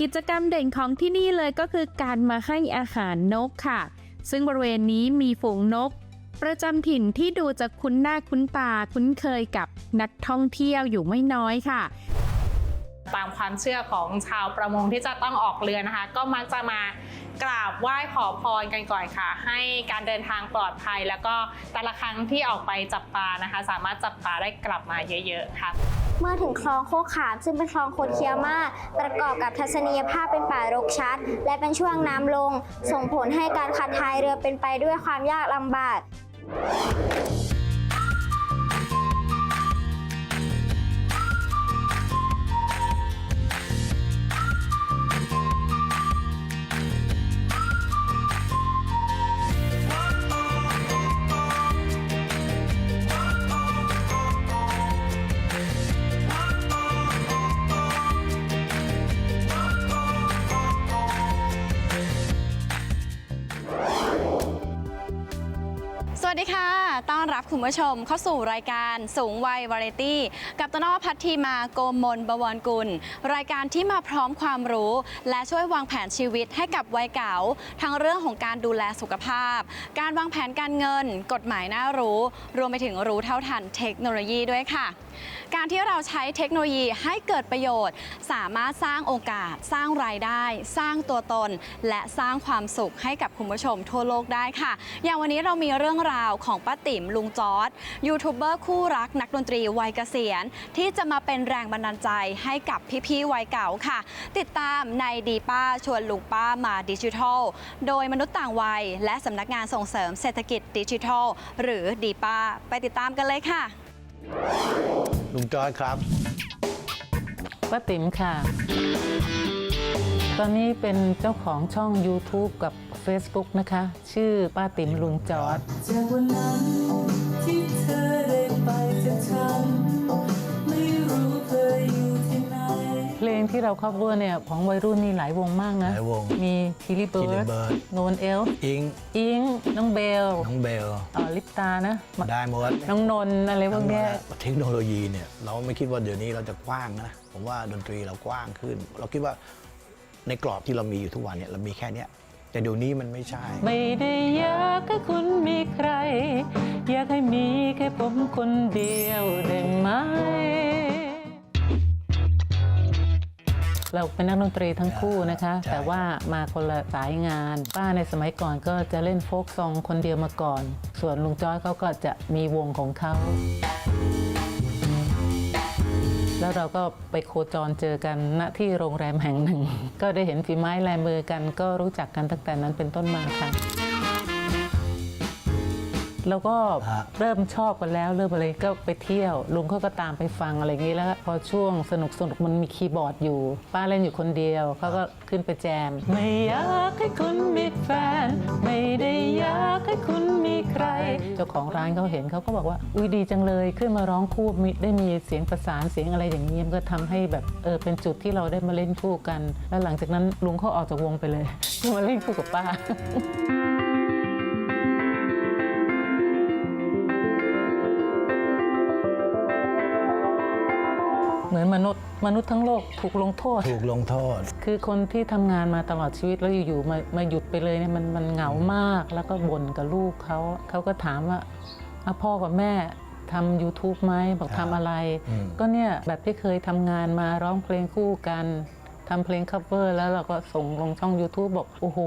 กิจกรรมเด่นของที่นี่เลยก็คือการมาให้อาหารนกค่ะ ซึ่งบริเวณนี้มีฝูงนก ประจำถิ่นที่ดูจะคุ้นหน้าคุ้นตาคุ้นเคยกับนักท่องเที่ยวอยู่ไม่น้อยค่ะ ตามความเชื่อของชาวประมงที่จะต้องออกเรือนะคะ ก็มักจะมากราบไหว้ขอพรกันก่อนค่ะ ให้การเดินทางปลอดภัย แล้วก็แต่ละครั้งที่ออกไปจับปลานะคะ สามารถจับปลาได้กลับมาเยอะ ๆ ค่ะ เมื่อถึงคลองโคกขามซึ่งเป็นคลองโคดเคียวมากประกอบกับทัศนียภาพเป็นป่ารกชัด และเป็นช่วงน้ำลง ส่งผลให้การขัดทายเรือเป็นไปด้วยความยากลำบาก ผู้ชมเข้าสู่รายการสูงวัยวาไรตี้ กับต้นอ้อพัทธีมาโกมลบวรกุล รายการที่มาพร้อมความรู้ และช่วยวางแผนชีวิตให้กับวัยเก่า ทั้งเรื่องของการดูแลสุขภาพ การวางแผนการเงิน กฎหมายน่ารู้ รวมไปถึงรู้เท่าทันเทคโนโลยีด้วยค่ะ การที่เราใช้เทคโนโลยีให้เกิดประโยชน์ สามารถสร้างโอกาส สร้างรายได้ สร้างตัวตน และสร้างความสุขให้กับคุณผู้ชมทั่วโลกได้ค่ะ อย่างวันนี้เรามีเรื่องราวของป้าติ๋มลุงจอร์ดยูทูบเบอร์คู่รักนักดนตรีวัยเกษียณ ที่จะมาเป็นแรงบันดาลใจให้กับพี่ๆวัยเก่าค่ะ ติดตามในดีป้าชวนลุงป้ามาดิจิทัล โดยมนุษย์ต่างวัย และสำนักงานส่งเสริมเศรษฐกิจดิจิทัล หรือดีป้าไปติดตามกันเลยค่ะ ลุงจอยครับ ป้าติ๋มค่ะ ตอนนี้เป็นเจ้าของช่อง YouTube กับ Facebook นะคะ ชื่อป้าติ๋มลุงจอร์ดจากวันนั้นที่เธอได้ไปจากฉัน เพลงที่เรา cover เนี่ยของวัยรุ่นนี่หลายวงมากนะ หลายวงมีคิริเบิ Chili ร์ด Bird โนนเอลอิงอิงน้องเบลน้องเบลเอ่อลิปตานะได้หมดน้องนนท์อะไรพวกเนี้ย เทคโนโลยีเนี่ยเราไม่คิดว่าเดี๋ยวนี้เราจะกว้างนะ ผมว่าดนตรีเรากว้างขึ้น เราคิดว่าในกรอบที่เรามีอยู่ทุกวันเนี่ยเรามีแค่เนี้ยแต่เดี๋ยวนี้มันไม่ใช่ ไม่ได้อยากให้คุณมีใคร อยากให้มีแค่ผมคนเดียวได้ไหม เราเป็นนักดนตรีทั้งคู่นะคะ ใช่ แต่ว่ามาคนละสายงาน ป้าในสมัยก่อนก็จะเล่นโฟกซองคนเดียวมาก่อน ส่วนลุงจ้อยเขาก็จะมีวงของเขา แล้วเราก็ไปโคจรเจอกันณที่โรงแรมแห่งหนึ่ง ก็ได้เห็นฝีไม้ลายมือกัน ก็รู้จักกันตั้งแต่นั้นเป็นต้นมาค่ะ แล้วก็ฮะ เริ่มชอบกันแล้วเริ่มอะไรก็ไปเที่ยว ลุงเขาก็ตามไปฟังอะไรอย่างนี้แล้วพอช่วงสนุกสนุกมันมีคีย์บอร์ดอยู่ ป้าเล่นอยู่คนเดียวเขาก็ขึ้นไปแจม ไม่อยากให้คุณมีแฟน ไม่ได้อยากให้คุณมีใคร เจ้าของร้านเขาเห็นเขาก็บอกว่า อุ้ยดีจังเลยขึ้นมาร้องคู่มีได้มีเสียงประสานเสียงอะไรอย่างนี้มันก็ทำให้แบบเออเป็นจุดที่เราได้มาเล่นคู่กัน แล้วหลังจากนั้นลุงเขาออกจากวงไปเลย มาเล่นคู่กับป้า เหมือนมนุษย์ มนุษย์ทั้งโลกถูกลงโทษ ถูกลงโทษ คือคนที่ทำงานมาตลอดชีวิตแล้วอยู่ๆมามาหยุดไปเลยเนี่ยมันมันเหงามากแล้วก็บ่นกับลูกเขาเขาก็ถามว่าอะพ่อกับแม่ทำ YouTube ไหมบอกครัทำบอะไร อืม ก็เนี่ยแบบที่เคยทำงานมาร้องเพลงคู่กันทำเพลง cover แล้วเราก็ส่งลงช่อง YouTube บอก โอ้โห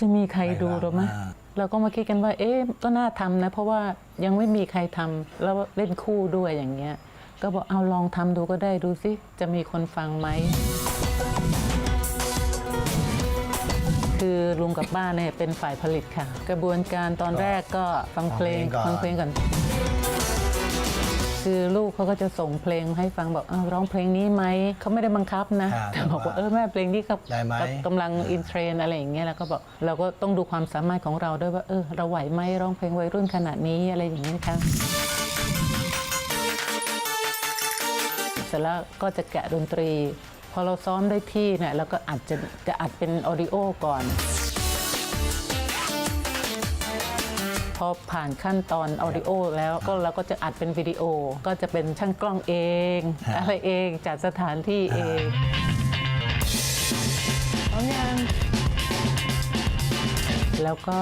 จะมีใครดูหรือไหม อ่า เราก็มาคิดกันว่า เอ๊ะ ก็น่าทำนะ เพราะว่ายังไม่มีใครทำแล้วเล่นคู่ด้วยอย่างเงี้ย ก็บอกเอาลองทำดูก็ได้ดูสิจะมีคนฟังไหม คือลุงกับป้าเนี่ยเป็นฝ่ายผลิตค่ะ กระบวนการตอนแรกก็ฟังเพลงฟัฟังงเพเพลลงงก่ก่ออนนคือลูกเขาก็จะส่งเพลงมาให้ฟังบอกอ้าวร้องเพลงนี้ไหมเขาไม่ได้บังคับนะอ่าแต่บอกว่าเออแม่เพลงนี้ครับได้ไหม กำลังอินเทรนอะไรอย่างเงี้ยแล้วก็บอกเราก็ต้องดูความสามารถของเราด้วยว่าเออเราไหวไหมร้องเพลงวัยรุ่นขนาดนี้อะไรอย่างเงี้ยค่ะ เสร็จแล้วก็จะแกะดนตรี พอเราซ้อมได้ที่เนี่ยเราก็อาจจะจะอัดเป็นออดิโอก่อน พอผ่านขั้นตอนออดิโอแล้วก็เราก็จะอัดเป็นวิดีโอ ก็จะเป็นช่างกล้องเอง อะไรเองจัดสถานที่เองเอาอย่งแล้วก็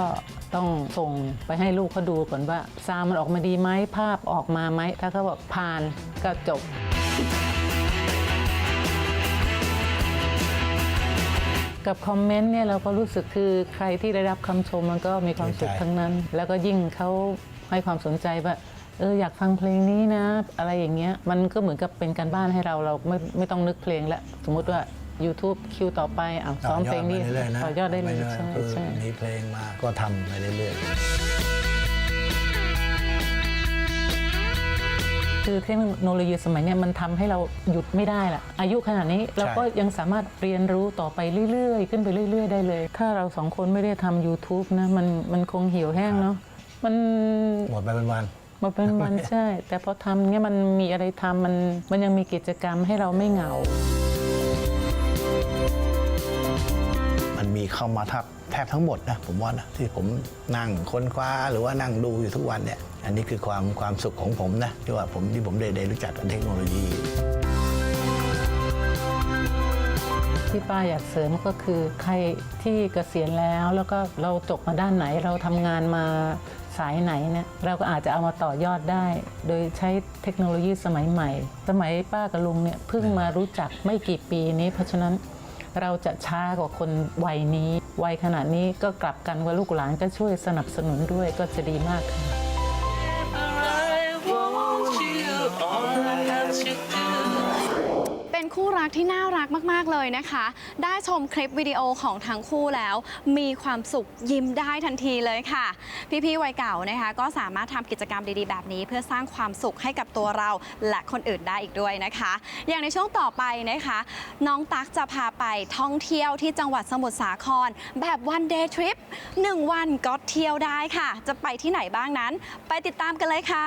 ต้องส่งไปให้ลูกเขาดูก่อนว่าซามันออกมาดีไหมภาพออกมาไหมถ้าเขาบอกผ่านก็จบ กับคอมเมนต์เนี่ยเราก็รู้สึกคือใครที่ได้รับคำชมมันก็มีความสุขทั้งนั้น แล้วก็ยิ่งเขาให้ความสนใจว่าเอออยากฟังเพลงนี้นะ อะไรอย่างเงี้ยมันก็เหมือนกับเป็นการบ้านให้เราเราไม่ไม่ต้องนึกเพลงแล้วสมมุติว่า YouTube คิวต่อไปอะซ้อมเพลงนี้ต่อยอดไปเรื่อยๆต่อยอดได้เลยม่ใช่ใช่มีเพลงมาก็ทำไปเรื่อยๆ คือเทคโนโลยีสมัยเนี้ยมันทำให้เราหยุดไม่ได้ละอายุขนาดนี้เราก็ยังสามารถเรียนรู้ต่อไปเรื่อยๆ ขึ้นไปเรื่อย ๆ ได้เลย ถ้าเราสองคนไม่ได้ทำ YouTube นะมันมันคงเหี่ยวแห้งเนาะมันหมดไปเป็นวันมาเป็นวันใช่ แต่พอทำเนี่ยมันมีอะไรทำมันมันยังมีกิจกรรมให้เราไม่เหงา มันมีเข้ามาทับ แทบทั้งหมดนะผมว่านะที่ผมนั่งค้นคว้าหรือว่านั่งดูอยู่ทุกวันเนี่ยอันนี้คือความความสุขของผมนะที่ว่าผมที่ผมได้ได้รู้จักกับเทคโนโลยีที่ป้าอยากเสริมก็คือใครที่เกษียณแล้วแล้วก็เราจบมาด้านไหน เราทำงานมาสายไหนเนี่ยเราก็อาจจะเอามาต่อยอดได้ โดยใช้เทคโนโลยีสมัยใหม่ สมัยป้ากับลุงเนี่ยเพิ่งมารู้จักไม่กี่ปีนี้ เพราะฉะนั้น เราจะช้ากว่าคนวัยนี้ วัยขนาดนี้ก็กลับกันว่าลูกหลานก็ช่วยสนับสนุนด้วยก็จะดีมากค่ะ คู่รักที่น่ารักมากๆเลยนะคะ ได้ชมคลิปวิดีโอของทั้งคู่แล้ว มีความสุขยิ้มได้ทันทีเลยค่ะ พี่ๆวัยเก่านะคะ ก็สามารถทำกิจกรรมดีๆ แบบนี้ เพื่อสร้างความสุขให้กับตัวเราและคนอื่นได้อีกด้วยนะคะ อย่างในช่วงต่อไปนะคะ น้องตั๊กจะพาไปท่องเที่ยวที่จังหวัดสมุทรสาคร แบบวันเดย์ทริป1วันก็เที่ยวได้ค่ะ จะไปที่ไหนบ้างนั้น ไปติดตามกันเลยค่ะ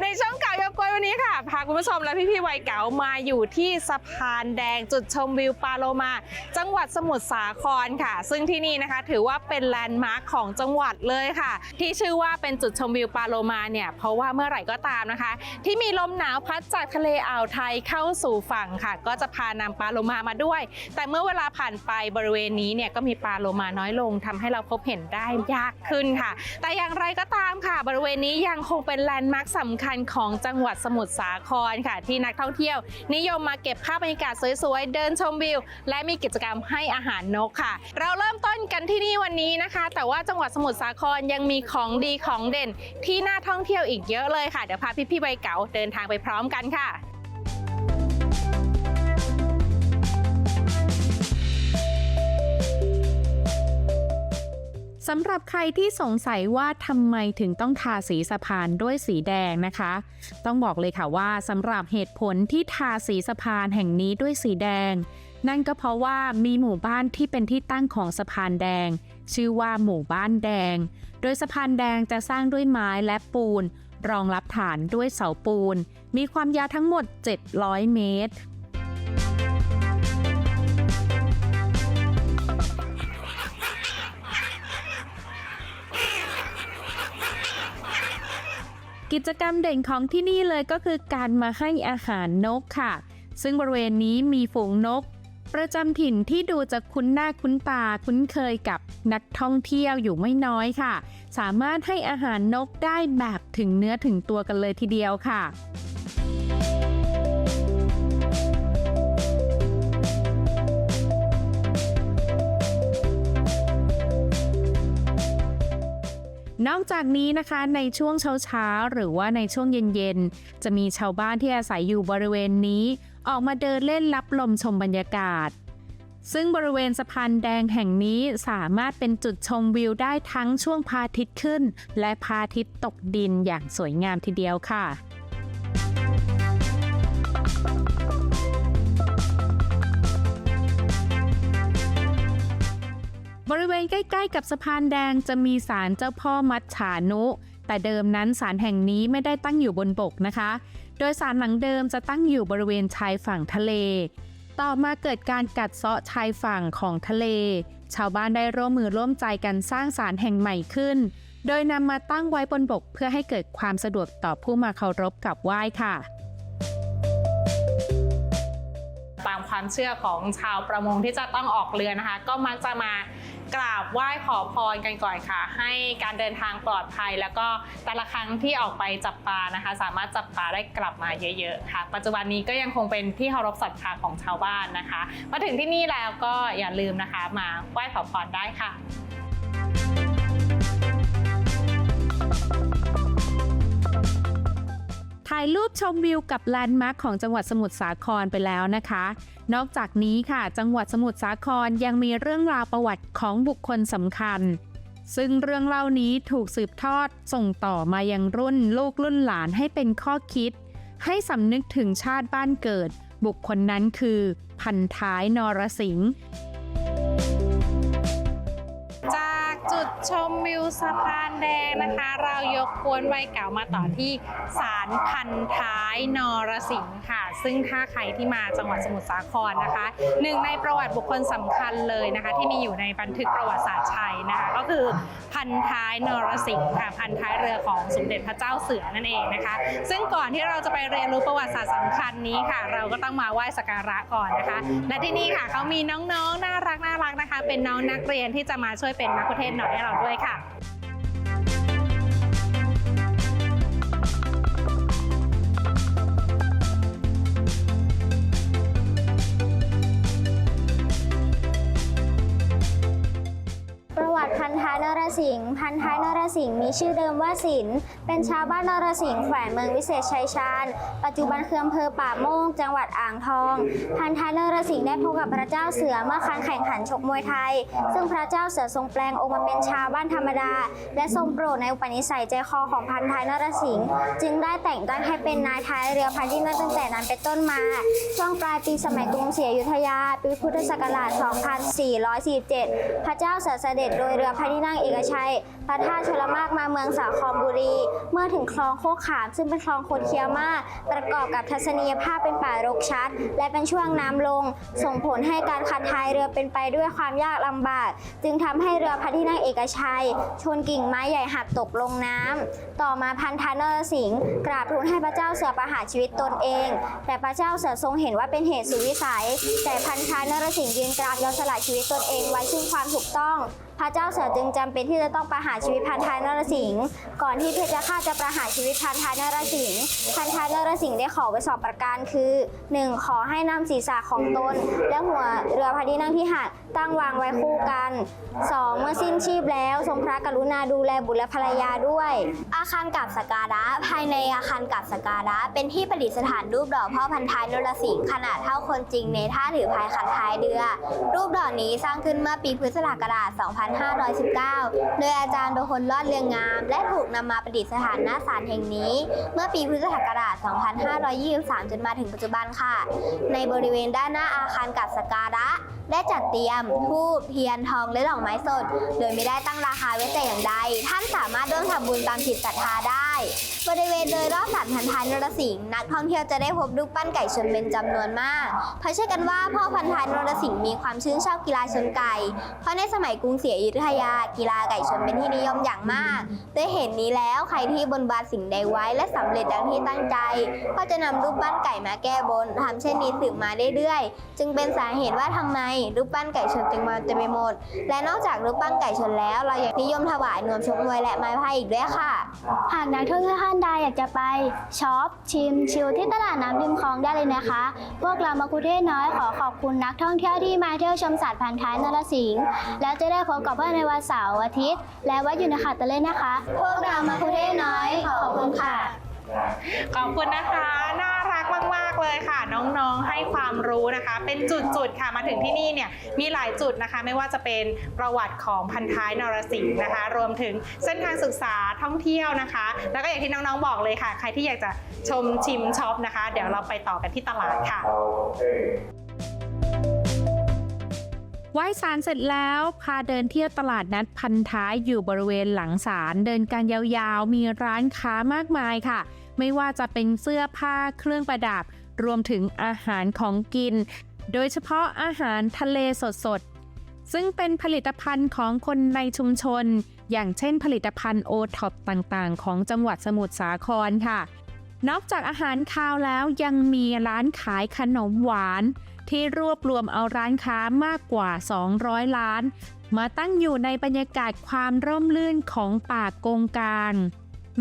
ในช่องเก่ายกกล้ วันนี้ค่ะ พาคุณผู้ชมและพี่ๆวัยเก๋ามาอยู่ที่สะพานแดงจุดชมวิวปาโลมา จังหวัดสมุทรสาครค่ะ ซึ่งที่นี่นะคะถือว่าเป็นแลนด์มาร์คของจังหวัดเลยค่ะ ที่ชื่อว่าเป็นจุดชมวิวปาโลมาเนี่ยเพราะว่าเมื่อไหร่ก็ตามนะคะ ที่มีลมหนาวพัดจากทะเลอ่าวไทยเข้าสู่ฝั่งค่ะ ก็จะพานำปลาโลมามาด้วย แต่เมื่อเวลาผ่านไปบริเวณนี้เนี่ยก็มีปลาโลมาน้อยลงทำให้เราพบเห็นได้ยากขึ้นค่ะ แต่อย่างไรก็ตามค่ะ บริเวณนี้ยังคงเป็นแลนด์มาร์คสำคัญของจังหวัดสมุทรสาครค่ะ ที่นักท่องเที่ยว นิยมมาเก็บภาพบรรยากาศสวยๆ เดินชมวิว และมีกิจกรรมให้อาหารนกค่ะ เราเริ่มต้นกันที่นี่วันนี้นะคะ แต่ว่าจังหวัดสมุทรสาครยังมีของดีของเด่น ที่น่าท่องเที่ยวอีกเยอะเลยค่ะเดี๋ยวพาพี่ๆใบเก๋าเดินทางไปพร้อมกันค่ะ สำหรับใครที่สงสัยว่าทำไมถึงต้องทาสีสะพานด้วยสีแดงนะคะ ต้องบอกเลยค่ะว่าสำหรับเหตุผลที่ทาสีสะพานแห่งนี้ด้วยสีแดง นั่นก็เพราะว่ามีหมู่บ้านที่เป็นที่ตั้งของสะพานแดง ชื่อว่าหมู่บ้านแดง โดยสะพานแดงจะสร้างด้วยไม้และปูน รองรับฐานด้วยเสาปูน มีความยาวทั้งหมด 700 เมตร กิจกรรมเด่นของที่นี่เลยก็คือการมาให้อาหารนกค่ะ ซึ่งบริเวณนี้มีฝูงนก ประจำถิ่นที่ดูจะคุ้นหน้าคุ้นตาคุ้นเคยกับนักท่องเที่ยวอยู่ไม่น้อยค่ะ สามารถให้อาหารนกได้แบบถึงเนื้อถึงตัวกันเลยทีเดียวค่ะ นอกจากนี้นะคะในช่วงเช้าๆหรือว่าในช่วงเย็นๆจะมีชาวบ้านที่อาศัยอยู่บริเวณนี้ ออกมาเดินเล่นรับลมชมบรรยากาศ ซึ่งบริเวณสะพานแดงแห่งนี้สามารถเป็นจุดชมวิวได้ทั้งช่วงพระอาทิตย์ขึ้น และพระอาทิตย์ตกดินอย่างสวยงามทีเดียวค่ะ บริเวณใกล้ ๆ กับสะพานแดงจะมีศาลเจ้าพ่อมัจฉานุ แต่เดิมนั้นศาลแห่งนี้ไม่ได้ตั้งอยู่บนบกนะคะ โดยศาลหลังเดิมจะตั้งอยู่บริเวณชายฝั่งทะเล ต่อมาเกิดการกัดเซาะชายฝั่งของทะเล ชาวบ้านได้ร่วมมือร่วมใจกันสร้างศาลแห่งใหม่ขึ้นโโดยนำมาตั้งไว้บนบกเพื่อให้เกิดความสะดวกต่อผู้มาเคารพกับไหว้ค่ะ ความเชื่อของชาวประมงที่จะต้องออกเรือนะคะ ก็มักจะมากราบไหว้ขอพรกันก่อนค่ะ ให้การเดินทางปลอดภัย แล้วก็แต่ละครั้งที่ออกไปจับปลานะคะ สามารถจับปลาได้กลับมาเยอะๆค่ะ ปัจจุบันนี้ก็ยังคงเป็นที่เคารพศรัทธาของชาวบ้านนะคะมาถึงที่นี่แล้วก็อย่าลืมนะคะ มาไหว้ขอพรได้ค่ะ ถ่ายรูปชมวิวกับแลนด์มาร์คของจังหวัดสมุทรสาครไปแล้วนะคะ นอกจากนี้ค่ะ จังหวัดสมุทรสาครยังมีเรื่องราวประวัติของบุคคลสำคัญ ซึ่งเรื่องเล่านี้ถูกสืบทอดส่งต่อมายังรุ่นลูกรุ่นหลานให้เป็นข้อคิด ให้สำนึกถึงชาติบ้านเกิด บุคคลนั้นคือ พันท้ายนรสิงห์จากจุดชม วิวสะพานแดงนะคะ เรายกกวนวัยเก่ามาต่อที่ศาลพันท้ายนรสิงห์ค่ะ ซึ่งถ้าใครที่มาจังหวัดสมุทรสาครนะคะ หนึ่งในประวัติบุคคลสำคัญเลยนะคะ ที่มีอยู่ในบันทึกประวัติศาสตร์ชัยนะคะ ก็คือพันท้ายนรสิงห์ค่ะพันท้ายเรือของสมเด็จพระเจ้าเสือนั่นเองนะคะ ซึ่งก่อนที่เราจะไปเรียนรู้ประวัติศาสตร์สำคัญนี้ค่ะ เราก็ต้องมาไหว้สักการะก่อนนะคะ และที่นี่ค่ะเขามีน้องๆน่ารักน่ารักนะคะ เป็นน้องนักเรียนที่จะมาช่วยเป็นนักเทศน์หน่อยให้เราด้วยค่ะประ สิงห์พันท้ายนรสิงห์มีชื่อเดิมว่าศิลป์เป็นชาวบ้านนรสิงห์แขวงเมืองวิเศษชัยชาญ ปัจจุบันคืออำเภอป่าโมง จังหวัดอ่างทอง พันท้ายนรสิงห์ได้พบกับพระเจ้าเสือเมื่อครั้งแข่งขันชกมวยไทย ซึ่งพระเจ้าเสือทรงแปลงองค์มาเป็นชาวบ้านธรรมดา และทรงโปรดในอุปนิสัยใจคอของพันท้ายนรสิงห์จึงได้แต่งตั้งให้เป็นนายท้ายเรือพันที่นั่นตั้งแต่นั้นเป็นต้นมา ช่วงปลายปีสมัยกรุงศรีอยุธยาปีพุทธศักราช 2447 พระเจ้าเสือเสด็จโดยเรือพระที่นั่งเอกชัยพระธาตุชลมากมาเมืองสาครบุรี เมื่อถึงคลองโคกขาม ซึ่งเป็นคลองคดเคียมากประกอบกับทัศนียภาพเป็นป่ารกชัด และเป็นช่วงน้ำลง ส่งผลให้การขัดทายเรือเป็นไปด้วยความยากลำบาก จึงทำให้เรือพระที่นั่งเอกชัย ชนกิ่งไม้ใหญ่หักตกลงน้ำต่อมาพันธานรสิงห์กราบทูลให้พระเจ้าเสือประหารชีวิตตนเอง แต่พระเจ้าเสือทรงเห็นว่าเป็นเหตุสุวิสัย แต่พันธานรสิงห์ยืนกรานยอมสละชีวิตตนเองไว้ซึ่งความถูกต้อง พระเจ้าเสือจึงจำเป็นที่จะต้องประหารชีวิตพันธายนรสิงห์ก่อนที่เพชฌฆาตจะประหารชีวิตพันธายนรสิงห์พันธายนรสิงห์ได้ขอไว้สองประการคือ 1. ขอให้นำศีรษะของตน และหัวเรือพระที่นั่งที่หักตั้งวางไว้คู่กัน 2. เมื่อสิ้นชีพแล้วทรงพระกรุณาดูแลบุตรและภรรยาด้วย อาคารกับสการะ ภายในอาคารกับสการะ เป็นที่ประดิษฐานรูปหล่อพ่อพันท้ายนรสิงห์ขนาดเท่าคนจริงในท่าถือพายขัดท้ายเรือ รูปหล่อนี้สร้างขึ้นเมื่อปีพุทธศักราช2 5 2519 โดยอาจารย์โดคนรอดเรืองงาม และถูกนำมาประดิษฐานหน้าศาลแห่งนี้ เมื่อปีพุทธศักราช 2523 จนมาถึงปัจจุบันค่ะ ในบริเวณด้านหน้าอาคารกับสการะ ได้จัดเตรียมธูปเทียนทองและดอกไม้สด โดยไม่ได้ตั้งราคาไว้แต่อย่างใด ท่านสามารถร่วมทำบุญตามจิตศรัทธาได้ บริเวณโดยรอบสันพันท้ายนรสิงห์นักท่องเที่ยวจะได้พบรูปปั้นไก่ชนเป็นจำนวนมาก เพราะเชื่อกันว่าพ่อพันท้ายนรสิงห์มีความชื่นชอบกีฬาชนไก่ เพราะในสมัยกรุงศรีอยุธยา กีฬาไก่ชนเป็นที่นิยมอย่างมากด้วยเหตุนี้แล้วใครที่บนบานสิ่งใดไว้และสำเร็จดังที่ตั้งใจ ก็จะนำรูปปั้นไก่มาแก้บนทำเช่นนี้สืบมาเรื่อยๆ จึงเป็นสาเหตุว่าทำไมรูปปั้นไก่ชนจึงมาเต็มไปหมด และนอกจากรูปปั้นไก่ชนแล้ว เรายังนิยมถวายนวมชกมวยและไม้พายอีกด้วยค่ะ หากนักท่องเที่ยวท่านใดอยากจะไปช็อปชิมชิลที่ตลาดน้ำริมคลองได้เลยนะคะ พวกเรามาคุเทศน้อยขอขอบคุณนักท่องเที่ยวที่มาเที่ยวชมสัตว์พันท้ายนรสิงห์แล้วจะได้พบกับเพื่อนในวันเสาร์อาทิตย์ และวัดอยู่นะคะตะเล่นนะคะ พวกเรามาคุเทศน้อยขอบคุณค่ะ ขอบคุณนะคะากเลยค่ะ น้องๆให้ความรู้นะคะ เป็นจุดๆค่ะมาถึงที่นี่เนี่ยมีหลายจุดนะคะ ไม่ว่าจะเป็นประวัติของพันท้ายนรสิงห์นะคะ รวมถึงเส้นทางศึกษาท่องเที่ยวนะคะ แล้วก็อย่างที่น้องๆบอกเลยค่ะ ใครที่อยากจะชมชิมช็อปนะคะ เดี๋ยวเราไปต่อกันที่ตลาดค่ะไหว้ศาลเสร็จแล้วพาเดินเที่ยวตลาดนัดพันท้ายอยู่บริเวณหลังศาลเดินกันยาวๆ มีร้านค้ามากมายค่ะ ไม่ว่าจะเป็นเสื้อผ้าเครื่องประดับ รวมถึงอาหารของกิน โดยเฉพาะอาหารทะเลสดๆ ซึ่งเป็นผลิตภัณฑ์ของคนในชุมชน อย่างเช่นผลิตภัณฑ์โอท็อปต่างๆ ของจังหวัดสมุทรสาครค่ะ นอกจากอาหารคาวแล้วยังมีร้านขายขนมหวาน ที่รวบรวมเอาร้านค้ามากกว่า 200 ล้าน มาตั้งอยู่ในบรรยากาศความร่มรื่นของป่ากงกลาง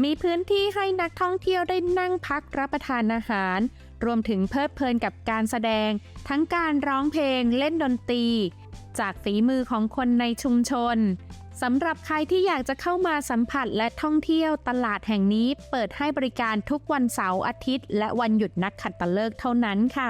มีพื้นที่ให้นักท่องเที่ยวได้นั่งพักรับประทานอาหาร รวมถึงเพลิดเพลินกับการแสดง ทั้งการร้องเพลงเล่นดนตรี จากฝีมือของคนในชุมชนสำหรับใครที่อยากจะเข้ามาสัมผัสและท่องเที่ยวตลาดแห่งนี้เปิดให้บริการทุกวันเสาร์อาทิตย์ และวันหยุดนักขัตฤกษ์เท่านั้นค่ะ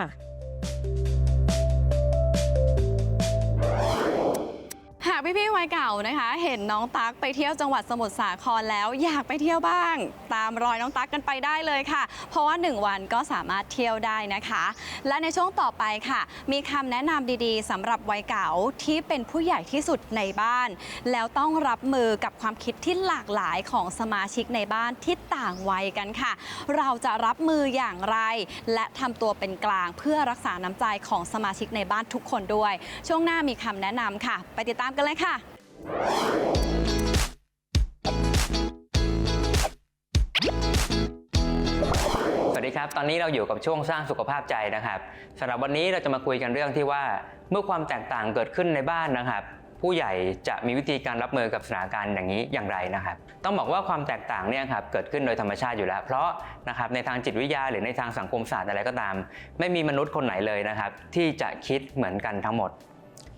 หากพี่ๆวัยเก่านะคะ เห็นน้องตั๊กไปเที่ยวจังหวัดสมุทรสาครแล้วอยากไปเที่ยวบ้าง ตามรอยน้องตั๊กกันไปได้เลยค่ะ เพราะว่า 1 วันก็สามารถเที่ยวได้นะคะ และในช่วงต่อไปค่ะ มีคำแนะนำดีๆสำหรับวัยเก่าที่เป็นผู้ใหญ่ที่สุดในบ้าน แล้วต้องรับมือกับความคิดที่หลากหลายของสมาชิกในบ้านที่ต่างวัยกันค่ะ เราจะรับมืออย่างไร และทำตัวเป็นกลางเพื่อรักษาน้ำใจของสมาชิกในบ้านทุกคนด้วย ช่วงหน้ามีคำแนะนำค่ะ ไปติดตามกันเลยค่ะ สวัสดีครับ ตอนนี้เราอยู่กับช่วงสร้างสุขภาพใจนะครับสำหรับวันนี้เราจะมาคุยกันเรื่องที่ว่าเมื่อความแตกต่างเกิดขึ้นในบ้านนะครับผู้ใหญ่จะมีวิธีการรับมือกับสถานการณ์อย่างนี้อย่างไรนะครับ ต้องบอกว่าความแตกต่างเนี่ยครับเกิดขึ้นโดยธรรมชาติอยู่แล้ว เพราะนะครับในทางจิตวิทยาหรือในทางสังคมศาสตร์อะไรก็ตาม ไม่มีมนุษย์คนไหนเลยนะครับ ที่จะคิดเหมือนกันทั้งหมด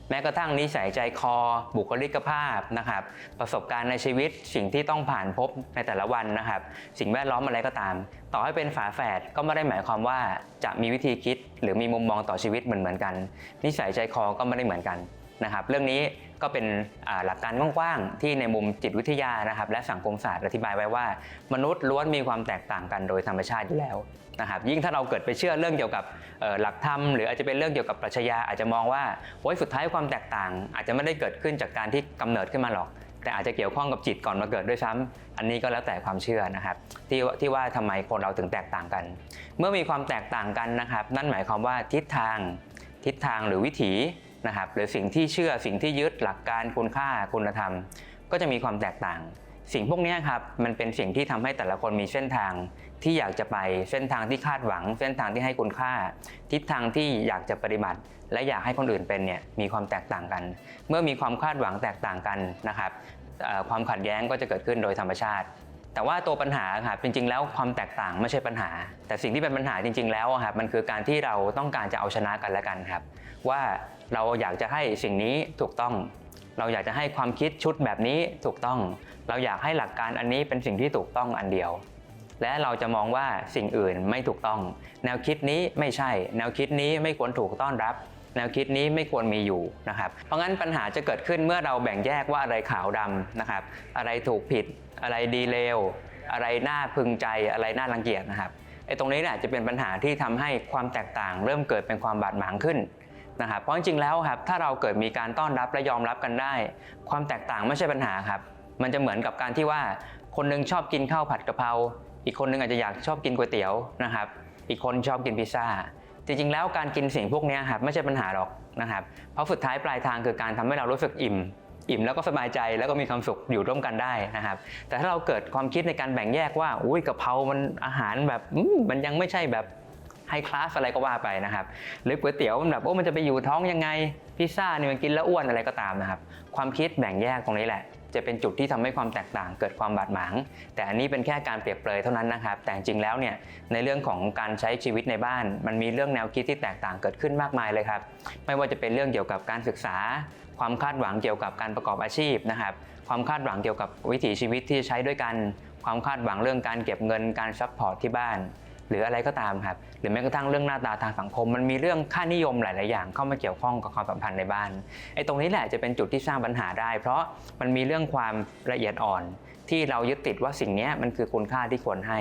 แม้กระทั่งนิสัยใจคอ บุคลิกภาพนะครับ ประสบการณ์ในชีวิตสิ่งที่ต้องผ่านพบในแต่ละวันนะครับ สิ่งแวดล้อมอะไรก็ตาม ต่อให้เป็นฝาแฝดก็ไม่ได้หมายความว่าจะมีวิธีคิด หรือมีมุมมองต่อชีวิตเหมือนเหมือนกัน นิสัยใจคอก็ไม่ได้เหมือนกัน นะครับเรื่องนี้ก็เป็นหลักการกว้างๆที่ในมุมจิตวิทยานะครับ และสังคมศาสตร์อธิบายไว้ว่า มนุษย์ล้วนมีความแตกต่างกันโดยธรรมชาติอยู่แล้วนะครับ ยิ่งถ้าเราเกิดไปเชื่อเรื่องเกี่ยวกับหลักธรรมหรืออาจจะเป็นเรื่องเกี่ยวกับปรัชญาอาจจะมองว่าโอ้ยสุดท้ายความแตกต่าง อาจจะไม่ได้เกิดขึ้นจากการที่กำเนิดขึ้นมาหรอก แต่อาจจะเกี่ยวข้องกับจิตก่อนมาเกิดด้วยซ้ำอันนี้ก็แล้วแต่ความเชื่อนะครับที่ที่ว่าทำไมคนเราถึงแตกต่างกัน เมื่อมีความแตกต่างกันนะครับ นั่นหมายความว่าทิศทางทิศทางหรือวิถี นะครับหรือสิ่งที่เชื่อสิ่งที่ยึดหลักการคุณค่าคุณธรรม ก็จะมีความแตกต่าง สิ่งพวกนี้ครับมันเป็นสิ่งที่ทำให้แต่ละคนมีเส้นทางที่อยากจะไปเส้นทางที่คาดหวัง เส้นทางที่ให้คุณค่า ทิศทางที่อยากจะปฏิบัติ และอยากให้คนอื่นเป็นเนี่ยมีความแตกต่างกัน เมื่อมีความคาดหวังแตกต่างกันนะครับความขัดแย้งก็จะเกิดขึ้นโดยธรรมชาติแต่ว่าตัวปัญหาครับจริงๆ แล้วความแตกต่างไม่ใช่ปัญหา แต่สิ่งที่เป็นปัญหาจริง ๆ แล้วครับมันคือการที่เราต้องการจะเอาชนะกันและกันครับ ว่า เราอยากจะให้สิ่งนี้ถูกต้อง เราอยากจะให้ความคิดชุดแบบนี้ถูกต้อง เราอยากให้หลักการอันนี้เป็นสิ่งที่ถูกต้องอันเดียว และเราจะมองว่าสิ่งอื่นไม่ถูกต้อง แนวคิดนี้ไม่ใช่ แนวคิดนี้ไม่ควรถูกต้อนรับ แนวคิดนี้ไม่ควรมีอยู่นะครับ เพราะงั้นปัญหาจะเกิดขึ้นเมื่อเราแบ่งแยกว่าอะไรขาวดำนะครับ อะไรถูกผิด อะไรดีเลวอะไรน่าพึงใจอะไรน่ารังเกียจนะครับไอ้ตรงนี้เนี่ยจะเป็นปัญหาที่ทำให้ความแตกต่าง เริ่มเกิดเป็นความบาดหมางขึ้น นะครับเพราะจริงๆแล้วครับถ้าเราเกิดมีการต้อนรับและยอมรับกันได้ ความแตกต่างไม่ใช่ปัญหาครับ มันจะเหมือนกับการที่ว่า คนหนึงชอบกินข้าวผัดกะเพราอีกคนหนึงอาจจะอยากชอบกินก๋วยเตี๋ยวนะครับ อีกคนชอบกินพิซซ่าจริงๆ แล้วการกินสิ่งพวกนี้ครับไม่ใช่ปัญหาหรอกนะครับ เพราะสุดท้ายปลายทางคือการทำให้เรารู้สึกอิ่ม อิ่มแล้วก็สบายใจแล้วก็มีความสุขอยู่ร่วมกันได้นะครับ แต่ถ้าเราเกิดความคิดในการแบ่งแยกว่าอุ้ยกะเพรามันอาหารแบบมันยังไม่ใช่แบบ ไฮคลาสอะไรก็ว่าไปนะครับหรือก๋วยเตี๋ยวมันแบบโอ้มันจะไปอยู่ท้องยังไงพิซซ่าเนี่ยมันกินแล้วอ้วนอะไรก็ตามนะครับความคิดแบ่งแยกตรงนี้แหละ จะเป็นจุดที่ทำให้ความแตกต่างเกิดความบาดหมาง แต่อันนี้เป็นแค่การเปรียบเปรยเท่านั้นนะครับ แต่จริงแล้วเนี่ยในเรื่องของการใช้ชีวิตในบ้าน มันมีเรื่องแนวคิดที่แตกต่างเกิดขึ้นมากมายเลยครับไม่ว่าจะเป็นเรื่องเกี่ยวกับการศึกษา ความคาดหวังเกี่ยวกับการประกอบอาชีพนะครับความคาดหวังเกี่ยวกับวิถีชีวิตที่ใช้ด้วยกัน ความคาดหวังเรื่องการเก็บเงินการซัพพอร์ตที่บ้าน หรืออะไรก็ตามครับหรือแม้กระทั่งเรื่องหน้าตาทางสังคม มันมีเรื่องค่านิยมหลาย ๆ อย่างเข้ามาเกี่ยวข้องกับความสัมพันธ์ในบ้านไอ้ตรงนี้แหละจะเป็นจุดที่สร้างปัญหาได้ เพราะมันมีเรื่องความละเอียดอ่อน ที่เรายึดติดว่าสิ่งนี้มันคือคุณค่าที่ควรให้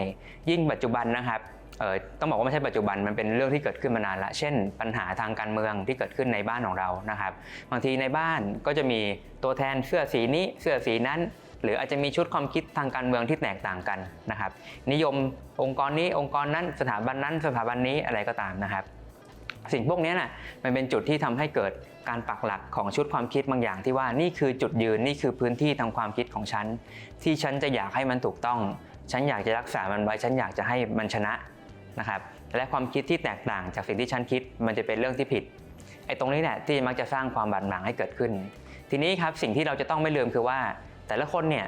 ยิ่งปัจจุบันนะครับเอ่อต้องบอกว่าไม่ใช่ปัจจุบันมันเป็นเรื่องที่เกิดขึ้นมานานละ เช่น ปัญหาทางการเมืองที่เกิดขึ้นในบ้านของเรานะครับ บางทีในบ้านก็จะมีตัวแทนเสื้อสีนี้เสื้อสีนั้น หรืออาจจะมีชุดความคิดทางการเมืองที่แตกต่างกันนะครับ นิยมองค์กรนี้องค์กรนั้นสถาบันนั้นสถาบันนี้อะไรก็ตามนะครับ สิ่งพวกนี้ยน่ะมันเป็นจุดที่ทำให้เกิดการปักหลักของชุดความคิดบางอย่างที่ว่านี่คือจุดยืนนี่คือพื้นที่ทางความคิดของฉัน ที่ฉันจะอยากให้มันถูกต้อง ฉันอยากจะรักษามันไว้ฉันอยากจะให้มันชนะนะครับและความคิดที่แตกต่างจากสิ่งที่ฉันคิด มันจะเป็นเรื่องที่ผิดไอ้ตรงนี้แหละที่มักจะสร้างความบาดหมางให้เกิดขึ้น ทีนี้ครับสิ่งที่เราจะต้องไม่ลืมคือว่า แต่ละคนเนี่ย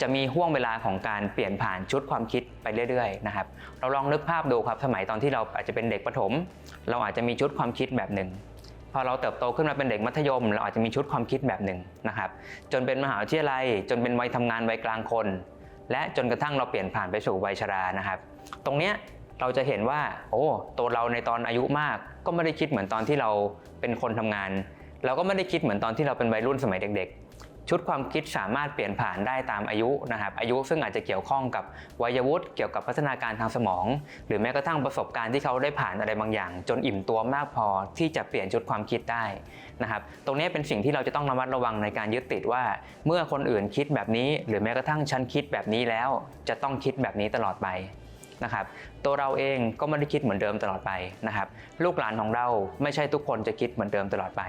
จะมีห่วงเวลาของการเปลี่ยนผ่านชุดความคิดไปเรื่อยๆนะครับเราลองนึกภาพดูครับสมัยตอนที่เราอาจจะเป็นเด็กประถม เราอาจจะมีชุดความคิดแบบหนึ่งพอเราเติบโตขึ้นมาเป็นเด็กมัธยม เราอาจจะมีชุดความคิดแบบหนึ่งนะครับจนเป็นมหาวิทยาลัย จนเป็นวัยทำงานวัยกลางคน และจนกระทั่งเราเปลี่ยนผ่านไปสู่วัยชรานะครับ ตรงเนี้ยเราจะเห็นว่า โอ้ตัวเราในตอนอายุมาก ก็ไม่ได้คิดเหมือนตอนที่เราเป็นคนทำงาน เราก็ไม่ได้คิดเหมือนตอนที่เราเป็นวัยรุ่นสมัยเด็กๆ ชุดความคิดสามารถเปลี่ยนผ่านได้ตามอายุนะครับอายุซึ่งอาจจะเกี่ยวข้องกับวัยวุฒิเกี่ยวกับพัฒนาการทางสมอง หรือแม้กระทั่งประสบการณ์ที่เขาได้ผ่านอะไรบางอย่าง จนอิ่มตัวมากพอที่จะเปลี่ยนชุดความคิดได้นะครับตรงนี้เป็นสิ่งที่เราจะต้องระมัดระวังในการยึดติดว่า เมื่อคนอื่นคิดแบบนี้ หรือแม้กระทั่งฉันคิดแบบนี้แล้ว จะต้องคิดแบบนี้ตลอดไป นะครับตัวเราเองก็ไม่ได้คิดเหมือนเดิมตลอดไปนะครับลูกหลานของเราไม่ใช่ทุกคนจะคิดเหมือนเดิมตลอดไป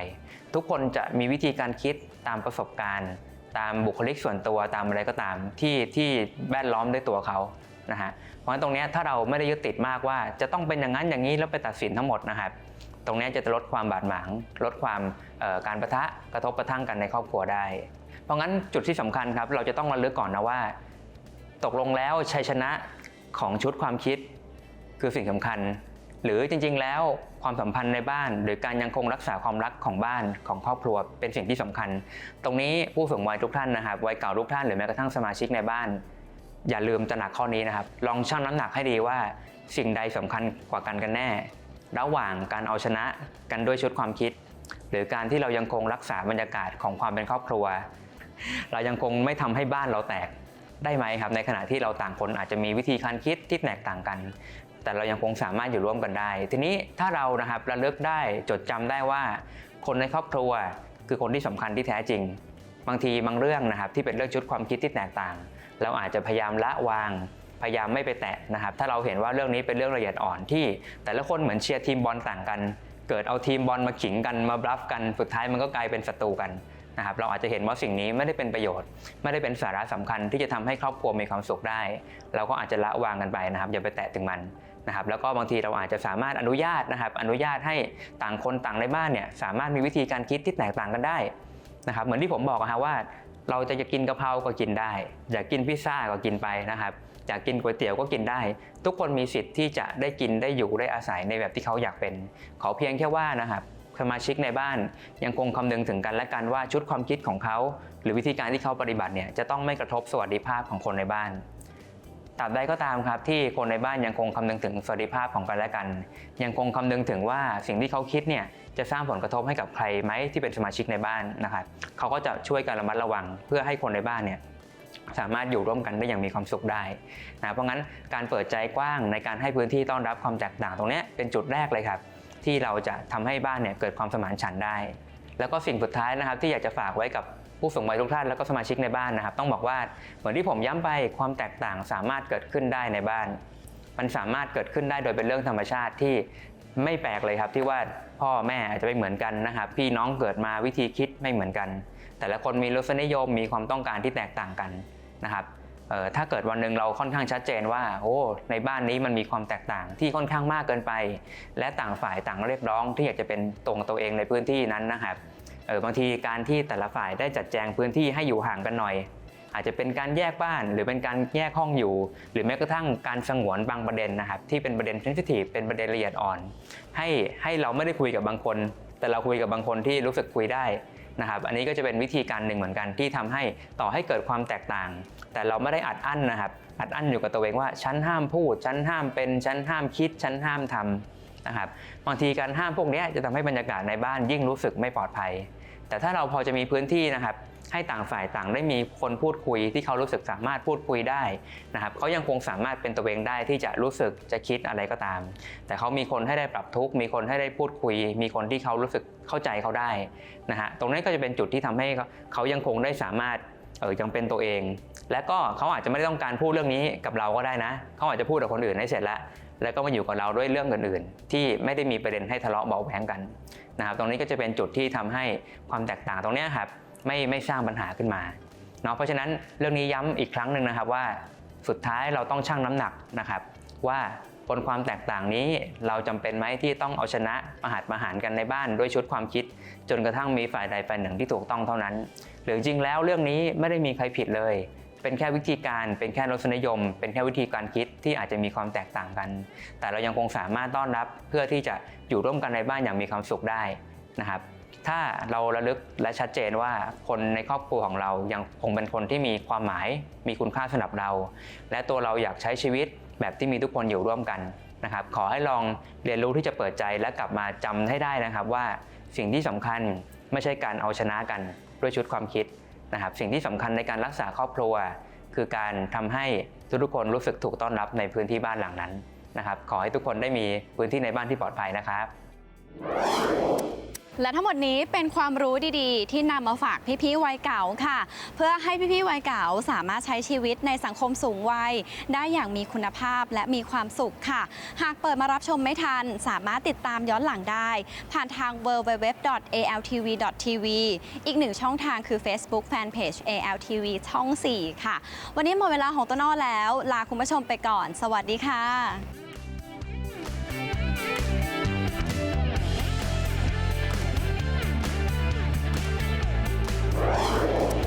ทุกคนจะมีวิธีการคิดตามประสบการณ์ ตามบุคลิกส่วนตัวตามอะไรก็ตามที่ที่แวดล้อมด้วยตัวเขานะฮะเพราะฉะนั้นตรงนี้ถ้าเราไม่ได้ยึดติดมากว่า จะต้องเป็นอย่างนั้นอย่างนี้แล้วไปตัดสินทั้งหมดนะครับตรงนี้จะลดความบาดหมาง ลดความการประทะกระทบกระทั่งกันในครอบครัวได้ เพราะงั้นจุดที่สำคัญครับเราจะต้องระลึกก่อนนะว่า ตกลงแล้วชัยชนะ ของชุดความคิด คือสิ่งสำคัญ หรือจริง ๆ แล้วความสัมพันธ์ในบ้าน หรือการยังคงรักษาความรักของบ้านของครอบครัวเป็นสิ่งที่สำคัญ ตรงนี้ผู้สูงวัยทุกท่านนะครับวัยเก่าทุกท่านหรือแม้กระทั่งสมาชิกในบ้าน อย่าลืมตระหนักข้อนี้นะครับ ลองชั่งน้ำหนักให้ดีว่าสิ่งใดสำคัญกว่ากันกันแน่ ระหว่างการเอาชนะกันด้วยชุดความคิด หรือการที่เรายังคงรักษาบรรยากาศของความเป็นครอบครัว เรายังคงไม่ทำให้บ้านเราแตก ได้ไหมครับ ในขณะที่เราต่างคนอาจจะมีวิธีการคิดที่แตกต่างกัน แต่เรายังคงสามารถอยู่ร่วมกันได้ ทีนี้ถ้าเรานะครับระลึกได้จดจำได้ว่า คนในครอบครัวคือคนที่สำคัญที่แท้จริง บางทีบางเรื่องนะครับที่เป็นเรื่องชุดความคิดที่แตกต่าง เราอาจจะพยายามละวางพยายามไม่ไปแตะนะครับถ้าเราเห็นว่าเรื่องนี้เป็นเรื่องละเอียดอ่อนที่ แต่ละคนเหมือนเชียร์ทีมบอลต่างกัน เกิดเอาทีมบอลมาขิงกันมาบลัฟกันสุดท้ายมันก็กลายเป็นศัตรูกัน นะครับเราอาจจะเห็นว่าสิ่งนี้ไม่ได้เป็นประโยชน์ ไม่ได้เป็นสาระสำคัญที่จะทำให้ครอบครัวมีความสุขได้ เราก็อาจจะละวางกันไปนะครับ อย่าไปแตะถึงมันนะครับแล้วก็บางทีเราอาจจะสามารถอนุญาตนะครับ อนุญาตให้ต่างคนต่างในบ้านเนี่ยสามารถมีวิธีการคิดที่แตกต่างกันได้นะครับเหมือนที่ผมบอกอะฮะว่า เราจะกินกะเพราก็กินได้ อยากกินพิซซ่าก็กินไปนะครับอยากกินก๋วยเตี๋ยวก็กินได้ ทุกคนมีสิทธิ์ที่จะได้กินได้อยู่ได้อาศัยในแบบที่เขาอยากเป็น ขอเพียงแค่ว่านะครับ สมาชิกในบ้าน ยังคงคำนึงถึงกันและกันว่าชุดความคิดของเขา หรือวิธีการที่เขาปฏิบัติเนี่ยจะต้องไม่กระทบสวัสดิภาพของคนในบ้านตราบใดก็ตามครับที่คนในบ้านยังคงคำนึงถึงสวัสดิภาพของกันและกัน ยังคงคำนึงถึงว่าสิ่งที่เขาคิดเนี่ยจะสร้างผลกระทบให้กับใครไหมที่เป็นสมาชิกในบ้านนะครับเขาก็จะช่วยกันระมัดระวัง เพื่อให้คนในบ้านเนี่ยสามารถอยู่ร่วมกันได้อย่างมีความสุขได้นะเพราะงั้นการเปิดใจกว้างในการให้พื้นที่ต้อนรับความแตกต่างตรงนี้เป็นจุดแรกเลยครับ ที่เราจะทำให้บ้านเนี่ยเกิดความสมานฉันท์ได้ แล้วก็สิ่งสุดท้ายนะครับ ที่อยากจะฝากไว้กับผู้สูงวัยทุกท่านแล้วก็สมาชิกในบ้านนะครับ ต้องบอกว่าเหมือนที่ผมย้ำไปความแตกต่างสามารถเกิดขึ้นได้ในบ้าน มันสามารถเกิดขึ้นได้โดยเป็นเรื่องธรรมชาติที่ไม่แปลกเลยครับที่ว่าพ่อแม่อาจจะไม่เหมือนกันนะครับ พี่น้องเกิดมาวิธีคิดไม่เหมือนกัน แต่ละคนมีรสนิยมมีความต้องการที่แตกต่างกันนะครับ ถ้าเกิดวันหนึ่งเราค่อนข้างชัดเจนว่าโอ้ในบ้านนี้มันมีความแตกต่างที่ค่อนข้างมากเกินไป และต่างฝ่ายต่างเรียกร้องที่อยากจะเป็นตรงตัวเองในพื้นที่นั้นนะครับเออบางทีการที่แต่ละฝ่ายได้จัดแจงพื้นที่ให้อยู่ห่างกันหน่อย อาจจะเป็นการแยกบ้าน หรือเป็นการแยกห้องอยู่ หรือแม้กระทั่งการสงวนบางประเด็นนะครับที่เป็นประเด็นเซนซิทีฟเป็นประเด็นละเอียดอ่อน ให้ให้เราไม่ได้คุยกับบางคน แต่เราคุยกับบางคนที่รู้สึกคุยได้นะครับ อันนี้ก็จะเป็นวิธีการหนึ่งเหมือนกันที่ทำให้ต่อให้เกิดความแตกต่าง แต่เราไม่ได้อัดอั้นนะครับ อัดอั้นอยู่กับตัวเองว่าฉันห้ามพูด ฉันห้ามเป็น ฉันห้ามคิด ฉันห้ามทำนะครับ บางทีการห้ามพวกนี้จะทำให้บรรยากาศในบ้านยิ่งรู้สึกไม่ปลอดภัย แต่ถ้าเราพอจะมีพื้นที่นะครับให้ต่างฝ่ายต่างได้มีคนพูดคุยที่เขารู้สึกสามารถพูดคุยได้นะครับเขายังคงสามารถเป็นตัวเองได้ที่จะรู้สึกจะคิดอะไรก็ตาม แต่เขามีคนให้ได้ปรับทุกข์มีคนให้ได้พูดคุย มีคนที่เขารู้สึกเข้าใจเขาได้นะฮะตรงนี้ก็จะเป็นจุดที่ทำให้เขายังคงได้สามารถเออยังเป็นตัวเอง และก็เขาอาจจะไม่ได้ต้องการพูดเรื่องนี้กับเราก็ได้นะ เขาอาจจะพูดกับคนอื่นให้เสร็จแล้วแล้วก็มาอยู่กับเราด้วยเรื่องอื่น ๆ ที่ไม่ได้มีประเด็นให้ทะเลาะเบาแวงกัน นะครับตรงนี้ก็จะเป็นจุดที่ทำให้ความแตกต่างตรงนี้ครับไม่ไม่สร้างปัญหาขึ้นมาเนาะเพราะฉะนั้นเรื่องนี้ย้ำอีกครั้งหนึ่งนะครับว่าสุดท้ายเราต้องชั่งน้ำหนักนะครับ ว่าบนความแตกต่างนี้เราจำเป็นไหมที่ต้องเอาชนะประหัตประหารกันในบ้านด้วยชุดความคิด จนกระทั่งมีฝ่ายใดฝ่ายหนึ่งที่ถูกต้องเท่านั้น หรือจริงแล้วเรื่องนี้ไม่ได้มีใครผิดเลย เป็นแค่วิธีการเป็นแค่รสนิยม เป็นแค่วิธีการคิดที่อาจจะมีความแตกต่างกัน แต่เรายังคงสามารถต้อนรับเพื่อที่จะอยู่ร่วมกันในบ้านอย่างมีความสุขได้นะครับถ้าเราระลึกและชัดเจนว่าคนในครอบครัวของเรายังคงเป็นคนที่มีความหมาย มีคุณค่าสำหรับเรา และตัวเราอยากใช้ชีวิตแบบที่มีทุกคนอยู่ร่วมกันนะครับ ขอให้ลองเรียนรู้ที่จะเปิดใจและกลับมาจำให้ได้นะครับว่าสิ่งที่สำคัญไม่ใช่การเอาชนะกันด้วยชุดความคิด นะครับสิ่งที่สำคัญในการรักษาครอบครัว คือการทำให้ทุกคนรู้สึกถูกต้อนรับในพื้นที่บ้านหลังนั้นนะครับ ขอให้ทุกคนได้มีพื้นที่ในบ้านที่ปลอดภัยนะครับ และทั้งหมดนี้เป็นความรู้ดีๆ ที่นำมาฝากพี่ๆวัยเก่าค่ะ เพื่อให้พี่ๆวัยเก่าสามารถใช้ชีวิตในสังคมสูงวัย ได้อย่างมีคุณภาพและมีความสุขค่ะ หากเปิดมารับชมไม่ทัน สามารถติดตามย้อนหลังได้ ผ่านทาง www.altv.tv อีกหนึ่งช่องทางคือ Facebook Fanpage ALTV ช่อง 4 ค่ะ วันนี้หมดเวลาของต้นอ้อแล้ว ลาคุณผู้ชมไปก่อน สวัสดีค่ะ Wow.